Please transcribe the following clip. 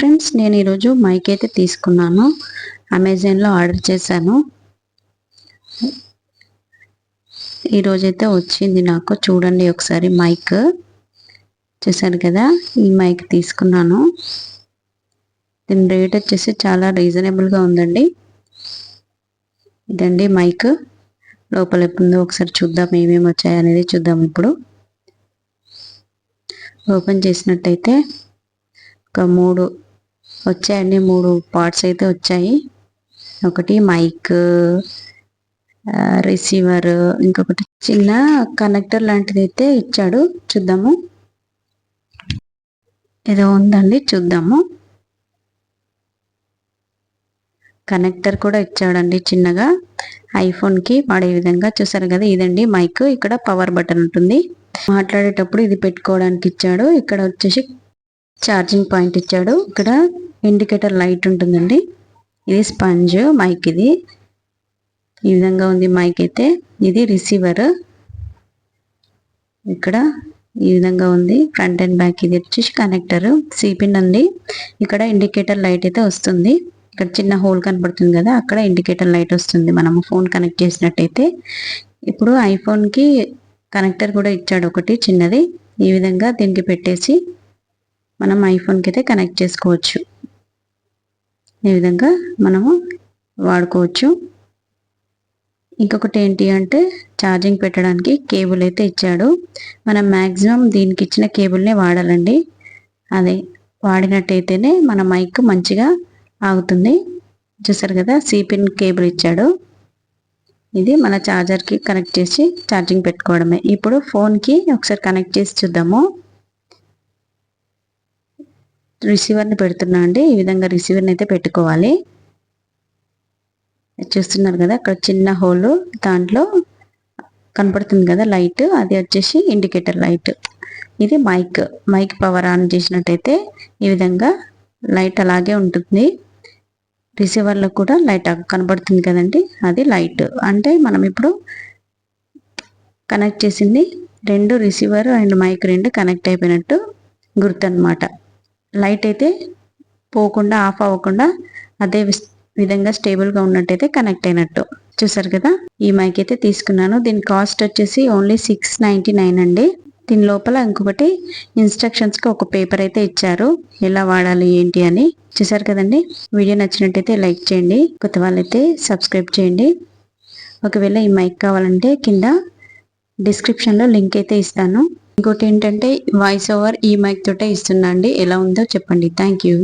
Friends నేను ఈరోజు mic అయితే తీసుకున్నాను. అమెజాన్లో ఆర్డర్ చేశాను. ఈరోజైతే వచ్చింది నాకు. చూడండి ఒకసారి మైక్ చూసారు కదా? ఈ మైక్ తీసుకున్నాను. దీని రేట్ వచ్చేసి చాలా రీజనబుల్గా ఉందండి. ఇదండి మైక్ లోపల ఎప్పుడుందో ఒకసారి చూద్దాం ఏమేమి వచ్చాయనేది చూద్దాం ఇప్పుడు. ఓపెన్ చేసినట్టయితే ఒక మూడు వచ్చాయండి. మూడు పార్ట్స్ అయితే వచ్చాయి. ఒకటి మైక్ రిసీవర్ ఇంకొకటి చిన్న కనెక్టర్ లాంటిది అయితే ఇచ్చాడు. చూద్దాము. ఏదో ఉందండి. చూద్దాము. కనెక్టర్ కూడా ఇచ్చాడండి చిన్నగా. ఐఫోన్కి వాడే విధంగా చూసారు కదా ఇదండి మైక్. ఇక్కడ పవర్ బటన్ ఉంటుంది. మాట్లాడేటప్పుడు ఇది పెట్టుకోవడానికి ఇచ్చాడు. ఇక్కడ వచ్చేసి ఛార్జింగ్ పాయింట్ ఇచ్చాడు. ఇక్కడ ఇండికేటర్ లైట్ ఉంటుందండి. ఇది స్పంజ్ మైక్ ఇది. ఈ విధంగా ఉంది మైక్ అయితే. ఇది రిసీవర్. ఇక్కడ ఈ విధంగా ఉంది. ఫ్రంట్ అండ్ బ్యాక్ ఇది వచ్చేసి కనెక్టర్ సిపిన్ ఉంది ఇక్కడ ఇండికేటర్ లైట్ అయితే వస్తుంది. ఇక్కడ చిన్న హోల్ కనపడుతుంది కదా అక్కడ ఇండికేటర్ లైట్ వస్తుంది. మనము ఫోన్ కనెక్ట్ చేసినట్టయితే. ఇప్పుడు ఐఫోన్కి కనెక్టర్ కూడా ఇచ్చాడు ఒకటి చిన్నది. ఈ విధంగా దీనికి పెట్టేసి మనం ఐఫోన్కి అయితే కనెక్ట్ చేసుకోవచ్చు. ఈ విధంగా మనము వాడుకోవచ్చు. ఇంకొకటి ఏంటి అంటే ఛార్జింగ్ పెట్టడానికి కేబుల్ అయితే ఇచ్చాడు. మనం మ్యాక్సిమం దీనికి ఇచ్చిన కేబుల్నే వాడాలండి. అదే వాడినట్టయితేనే మన మైక్ మంచిగా ఆగుతుంది. చూసారు కదా సిపిన్ కేబుల్ ఇచ్చాడు. ఇది మన ఛార్జర్కి కనెక్ట్ చేసి ఛార్జింగ్ పెట్టుకోవడమే. ఇప్పుడు ఫోన్కి ఒకసారి కనెక్ట్ చేసి చూద్దాము. రిసీవర్ని పెడుతున్నా అండి. ఈ విధంగా రిసీవర్ని అయితే పెట్టుకోవాలి. చూస్తున్నారు కదా అక్కడ చిన్న హోల్ దాంట్లో కనపడుతుంది కదా లైట్ అది వచ్చేసి ఇండికేటర్ లైట్ ఇది మైక్ మైక్ పవర్ ఆన్ చేసినట్టయితే ఈ విధంగా లైట్ అలాగే ఉంటుంది. రిసీవర్లో కూడా లైట్ కనబడుతుంది కదండి అది లైట్ అంటే మనం ఇప్పుడు కనెక్ట్ చేసింది రెండు రిసీవర్ అండ్ మైక్ రెండు కనెక్ట్ అయిపోయినట్టు గుర్తు అనమాట లైట్ అయితే పోకుండా ఆఫ్ అవ్వకుండా అదే విధంగా స్టేబుల్గా ఉన్నట్టయితే కనెక్ట్ అయినట్టు. చూసారు కదా? ఈ మైక్ అయితే తీసుకున్నాను. దీని కాస్ట్ వచ్చేసి ఓన్లీ సిక్స్ నైంటీ నైన్ అండి. దీని లోపల ఇంకొకటి ఇన్స్ట్రక్షన్స్కి ఒక పేపర్ అయితే ఇచ్చారు. ఎలా వాడాలి ఏంటి అని. చూసారు కదండి? వీడియో నచ్చినట్టయితే లైక్ చేయండి. కొత్త వాళ్ళైతే సబ్స్క్రైబ్ చేయండి. ఒకవేళ ఈ మైక్ కావాలంటే కింద డిస్క్రిప్షన్లో లింక్ అయితే ఇస్తాను. ఇంకోటి ఏంటంటే వాయిస్ ఓవర్ ఈ మైక్ తోటే ఇస్తున్నా అండి ఎలా ఉందో చెప్పండి. Thank you